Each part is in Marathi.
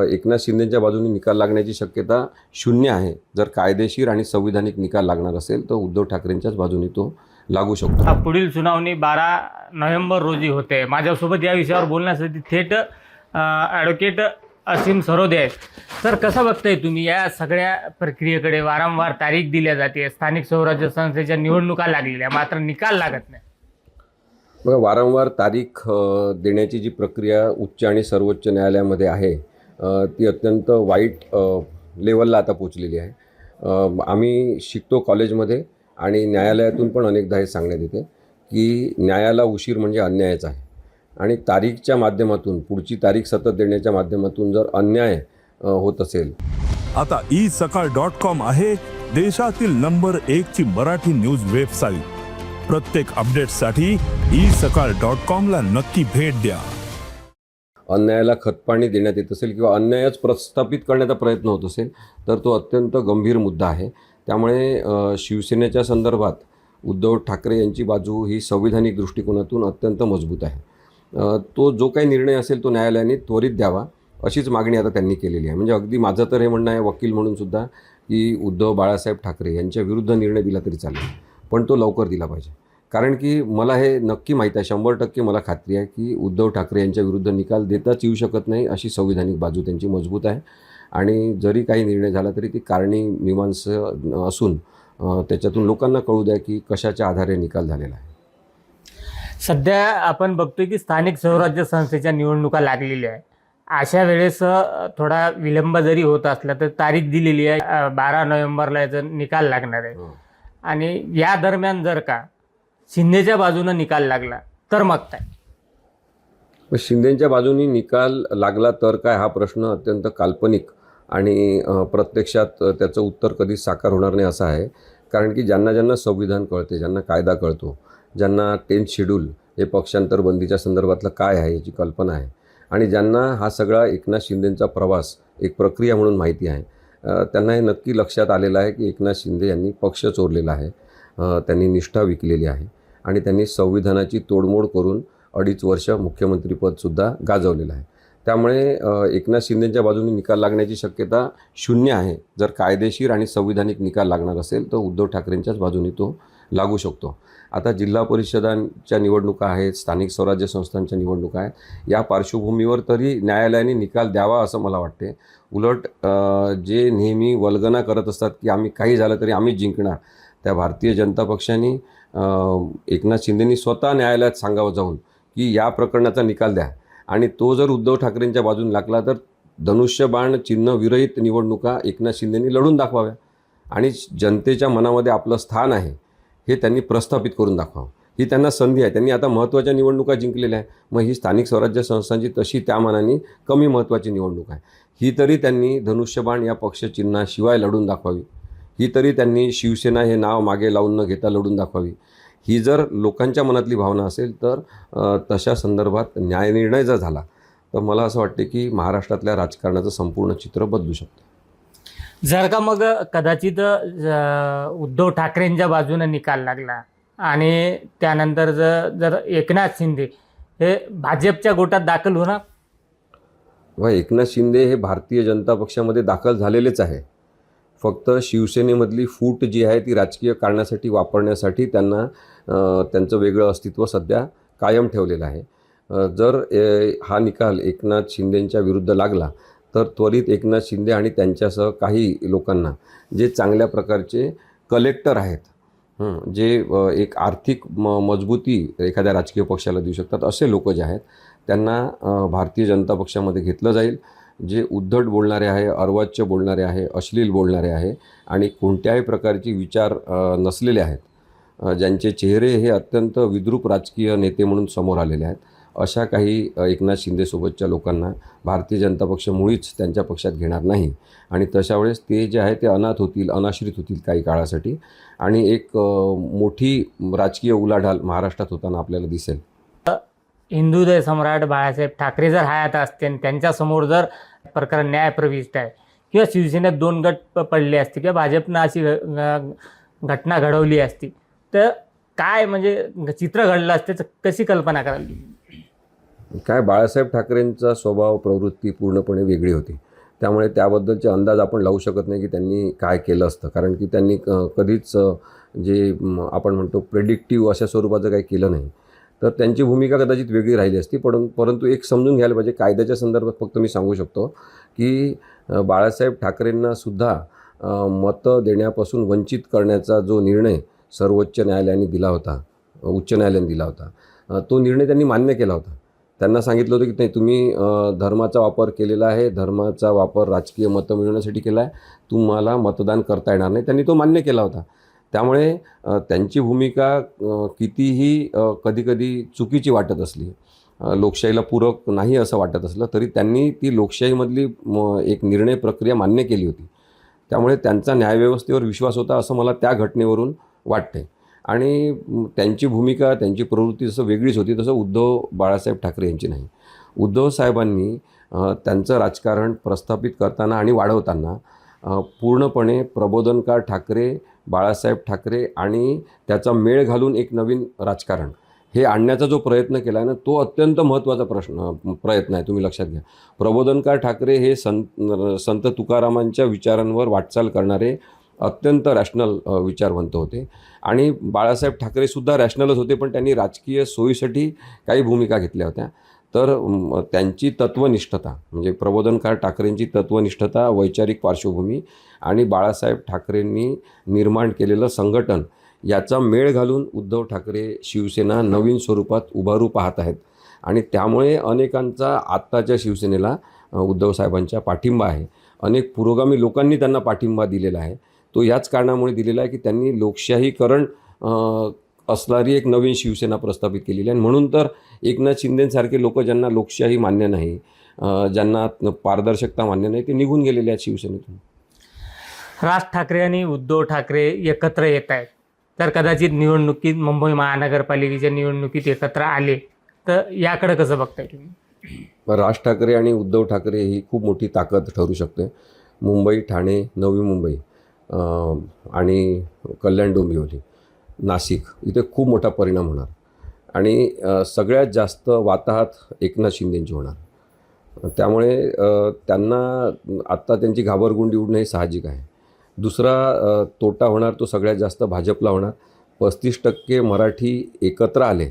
एकनाथ शिंदेच्या बाजूने निकाल लागण्याची शक्यता शून्य आहे. जर कायदेशीर आणि संविधानिक निकाल लागणार असेल तर उद्धव ठाकरेंच्याच बाजूने तो लागू शकतो. पुढील सुनावणी बारा नोव्हेंबर रोजी होते. माझ्यासोबत या विषयावर बोलण्यासाठी थेट ॲडव्होकेट असीम सरोदे आहेत. सर कसं बघताय तुम्ही? या सगळ्या प्रक्रियेकडे वारंवार तारीख दिल्या जाते. स्थानिक स्वराज्य संस्थेच्या निवडणुका लागलेल्या मात्र निकाल लागत नाही. बघा वारंवार तारीख देण्याची जी प्रक्रिया उच्च आणि सर्वोच्च न्यायालयामध्ये आहे ती अत्यंत वाईट लेवलला आता पोचलेली आहे. आम्ही शिकतो कॉलेजमध्ये आणि न्यायालयातून पण अनेकदा हे सांगण्यात येते की न्यायाला उशीर म्हणजे अन्यायच आहे. आणि तारीखच्या माध्यमातून पुढची तारीख सतत देण्याच्या माध्यमातून जर अन्याय होत असेल. आता ई सकाळ डॉट कॉम आहे देशातील नंबर एक ची मराठी न्यूज वेबसाईट. प्रत्येक अपडेटसाठी ई सकाळ डॉट कॉम ला नक्की भेट द्या. अन्यायाला खतपाणी देण्यात येत असेल किंवा अन्यायच प्रस्थापित करण्याचा प्रयत्न होत असेल तर तो अत्यंत गंभीर मुद्दा आहे. त्यामुळे शिवसेनेच्या संदर्भात उद्धव ठाकरे यांची बाजू ही संविधानिक दृष्टिकोनातून अत्यंत मजबूत आहे. तो जो काही निर्णय असेल तो न्यायालयाने त्वरित द्यावा अशीच मागणी आता त्यांनी केलेली आहे. म्हणजे अगदी माझं तर हे म्हणणं आहे वकील म्हणून सुद्धा की उद्धव बाळासाहेब ठाकरे यांच्या विरुद्ध निर्णय दिला तरी चालेल पण तो लवकर दिला पाहिजे. कारण की मला हे नक्की माहीत आहे शंभर टक्के मला खात्री आहे की उद्धव ठाकरे यांच्या विरुद्ध निकाल देताच येऊ शकत नाही अशी संविधानिक बाजू त्यांची मजबूत आहे. आणि जरी काही निर्णय झाला तरी ती कारणी मीमांस असून त्याच्यातून लोकांना कळू द्या की कशाच्या आधारे निकाल झालेला आहे. सध्या आपण बघतोय की स्थानिक स्वराज्य संस्थेच्या निवडणुका लागलेल्या आहे अशा वेळेस थोडा विलंब जरी होत असला तर तारीख दिलेली आहे बारा नोव्हेंबरला याचा निकाल लागणार आहे. आणि या दरम्यान जर का शिंदेच्या बाजूनं निकाल लागला तर मग काय शिंदेच्या बाजूनी निकाल लागला तर काय हा प्रश्न अत्यंत काल्पनिक आणि प्रत्यक्षात त्याचं उत्तर कधीच साकार होणार नाही असं आहे. कारण की ज्यांना ज्यांना संविधान कळते ज्यांना कायदा कळतो ज्यांना टेन्थ शेड्यूल हे पक्षांतर बंदीच्या संदर्भातलं काय आहे याची कल्पना आहे. आणि ज्यांना हा सगळा एकनाथ शिंदेचा प्रवास एक प्रक्रिया म्हणून माहिती आहे त्यांना हे नक्की लक्षात आलेलं आहे की एकनाथ शिंदे यांनी पक्ष चोरलेला आहे त्यांनी निष्ठा विकलेली आहे. आणि त्यांनी संविधानाची तोडमोड करून अडीच वर्ष मुख्यमंत्रीपदसुद्धा गाजवलेलं आहे. त्यामुळे एकनाथ शिंदेच्या बाजूने निकाल लागण्याची शक्यता शून्य आहे. जर कायदेशीर आणि संविधानिक निकाल लागणार असेल तर उद्धव ठाकरेंच्याच बाजूने तो लागू शकतो. आता जिल्हा परिषदांच्या निवडणुका आहेत स्थानिक स्वराज्य संस्थांच्या निवडणुका आहेत या पार्श्वभूमीवर तरी न्यायालयाने निकाल द्यावा असं मला वाटते. उलट जे नेहमी वल्गना करत असतात की आम्ही काही झालं तरी आम्हीच जिंकणार त्या भारतीय जनता पक्षाने एकनाथ शिंदेनी स्वतः न्यायालयात सांगावं जाऊन की या प्रकरणाचा निकाल द्या. आणि तो जर उद्धव ठाकरेंच्या बाजून लागला तर धनुष्यबाण चिन्ह विरहित निवडणुका एकनाथ शिंदेनी लढून दाखवाव्या. आणि जनतेच्या मनामध्ये आपलं स्थान आहे हे त्यांनी प्रस्थापित करून दाखवावं. ही त्यांना संधी आहे. त्यांनी आता महत्त्वाच्या निवडणुका जिंकलेल्या आहे मग ही स्थानिक स्वराज्य संस्थांची तशी त्या मानाने कमी महत्त्वाची निवडणूक आहे. ही तरी त्यांनी धनुष्यबाण या पक्षचिन्हाशिवाय लढून दाखवावी. ही तरी त्यांनी शिवसेना हे नाव मागे लावून न घेता लढून दाखवावी. ही जर लोकांच्या मनातली भावना असेल तर तशा संदर्भात न्यायनिर्णय जर झाला तर मला असं वाटते की महाराष्ट्रातल्या राजकारणाचं संपूर्ण चित्र बदलू शकतं. जर का मग कदाचित उद्धव ठाकरेंच्या बाजूने निकाल लागला आणि त्यानंतर जर जर एकनाथ शिंदे हे भाजपच्या गोटात दाखल होणार? व एकनाथ शिंदे हे भारतीय जनता पक्षामध्ये दाखल झालेलेच आहे. फक्त शिवसेनेमधली फूट जी आहे ती राजकीय कारणासाठी वापरण्यासाठी त्यांना त्यांचं वेगळं अस्तित्व सध्या कायम ठेवलेलं आहे. जर ए, हा निकाल एकनाथ शिंदेंच्या विरुद्ध लागला तर त्वरित एकनाथ शिंदे आणि त्यांच्यासह काही लोकांना जे चांगल्या प्रकारचे कलेक्टर आहेत जे एक आर्थिक म मजबूती एखाद्या राजकीय पक्षाला देऊ शकतात असे लोक जे आहेत त्यांना भारतीय जनता पक्षामध्ये घेतलं जाईल. जे उद्धट बोलणारे आहे अर्वाच्य बोलणारे आहे अश्लील बोलणारे आहे आणि कोणत्याही प्रकारची विचार नसलेले आहेत ज्यांचे चेहरे हे अत्यंत विद्रूप राजकीय नेते म्हणून समोर आलेले आहेत. अशा काही एकनाथ शिंदेसोबतच्या लोकांना भारतीय जनता पक्ष मुळीच त्यांच्या पक्षात घेणार नाही आणि तशा वेळेस ते जे आहे ते अनाथ होतील अनाश्रित होतील काही काळासाठी आणि एक मोठी राजकीय उलाढाल महाराष्ट्रात होताना आपल्याला दिसेल. हिंदुदय सम्राट बाळासाहेब ठाकरे जर हयात असते आणि त्यांच्यासमोर जर प्रकरण न्यायप्रविष्ट आहे. किंवा शिवसेनेत दोन गट प- पडले असते किंवा भाजपनं अशी घ- घटना घडवली असती. तर काय म्हणजे चित्र घडलं असते कशी कल्पना करावी काय बाळासाहेब ठाकरेंचा स्वभाव प्रवृत्ती पूर्णपणे वेगळी होती. त्यामुळे त्याबद्दलचे अंदाज आपण लावू शकत नाही की त्यांनी काय केलं असतं. कारण की त्यांनी क- कधीच जे आपण म्हणतो प्रेडिक्टिव्ह अशा स्वरूपाचं काही केलं नाही. तर त्यांची भूमिका कदाचित वेगळी राहिली असती पण परंतु एक समजून घ्यायला पाहिजे. कायद्याच्या संदर्भात फक्त मी सांगू शकतो की बाळासाहेब ठाकरेंना सुद्धा मतं देण्यापासून वंचित करण्याचा जो निर्णय सर्वोच्च न्यायालयाने दिला होता उच्च न्यायालयाने दिला होता तो निर्णय त्यांनी मान्य केला होता. त्यांना सांगितलं होतं की नाही तुम्ही धर्माचा वापर केलेला आहे धर्माचा वापर राजकीय मतं मिळवण्यासाठी केला आहे तुम्हाला मतदान करता येणार नाही. त्यांनी तो मान्य केला होता. त्यामुळे त्यांची भूमिका कितीही कधीकधी चुकीची वाटत असली लोकशाहीला पूरक नाही असं वाटत असलं तरी त्यांनी ती लोकशाहीमधली म, एक निर्णय प्रक्रिया मान्य केली होती. त्यामुळे त्यांचा न्यायव्यवस्थेवर विश्वास होता असं मला त्या घटनेवरून वाटते आणि त्यांची भूमिका त्यांची प्रवृत्ती जसं वेगळीच होती तसं उद्धव बाळासाहेब ठाकरे यांची नाही. उद्धव साहेबांनी त्यांचं राजकारण प्रस्थापित करताना आणि वाढवताना पूर्णपणे प्रबोधनकार ठाकरे बाळासाहेब ठाकरे आणि त्याचा मेळ घालून एक नवीन राजकारण. हे आणण्याचा जो प्रयत्न केला आहे ना तो अत्यंत महत्त्वाचा प्रश्न प्रयत्न आहे तुम्ही लक्षात घ्या. प्रबोधनकार ठाकरे हे संत संत तुकारामांच्या विचारांवर वाटचाल करणारे अत्यंत रॅशनल विचारवंत होते. आणि बाळासाहेब ठाकरेसुद्धा रॅशनलच होते पण त्यांनी राजकीय सोयीसाठी काही भूमिका घेतल्या होत्या. तर त्यांची तत्वनिष्ठता म्हणजे प्रबोधनकार ठाकरेंची तत्वनिष्ठता वैचारिक पार्श्वभूमी आणि बाळासाहेब ठाकरेंनी निर्माण केलेलं संघटन याचा मेळ घालून उद्धव ठाकरे शिवसेना नवीन स्वरूपात उभारू पाहत आहेत. आणि त्यामुळे अनेकांचा आत्ताच्या शिवसेनेला अ, उद्धव पाठिंबा आहे. अनेक पुरोगामी लोकांनी त्यांना पाठिंबा दिलेला आहे. तो याच कारणामुळे दिलेला आहे की त्यांनी लोकशाहीकरण असणारी एक नवीन शिवसेना प्रस्थापित केलेली आहे. आणि म्हणून तर एकनाथ शिंदेसारखे लोक ज्यांना लोकशाही मान्य नाही ज्यांना पारदर्शकता मान्य नाही ते निघून गेलेले आहेत शिवसेनेतून. राज ठाकरे आणि उद्धव ठाकरे एकत्र येत आहेत. तर कदाचित निवडणुकीत मुंबई महानगरपालिकेच्या निवडणुकीत एकत्र आले. तर याकडे कसं बघताय तुम्ही? राज ठाकरे आणि उद्धव ठाकरे ही खूप मोठी ताकद ठरू शकते. मुंबई ठाणे नवी मुंबई आणि कल्याण डोंबिवली. नाशिक. इथे खूप मोठा परिणाम होणार. आणि सगळ्यात जास्त वाताहत एकनाथ शिंदेंची होणार. त्यामुळे त्यांना आत्ता त्यांची घाबरगुंडी उडणं हे साहजिक आहे. दुसरा तोटा होणार तो सगळ्यात जास्त भाजपला होणार. पस्तीस टक्के मराठी एकत्र आले.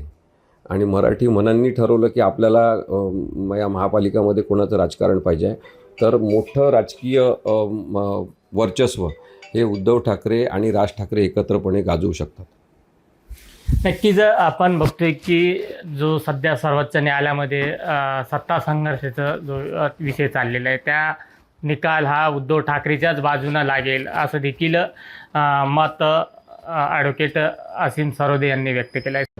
आणि मराठी मनांनी ठरवलं की आपल्याला या महापालिकामध्ये कोणाचं राजकारण पाहिजे. आहे तर मोठं राजकीय म, वर्चस्व हे उद्धव ठाकरे आणि राज ठाकरे एकत्रपणे गाजवू शकतात. नक्कीच आपण बघतोय की जो सध्या सर्वोच्च न्यायालयामध्ये सत्ता संघर्षाचा जो विषय चाललेला आहे त्या निकाल हा उद्धव ठाकरेच्याच बाजूनं लागेल असं देखील मत ॲडव्होकेट असीम सरोदे यांनी व्यक्त केलं आहे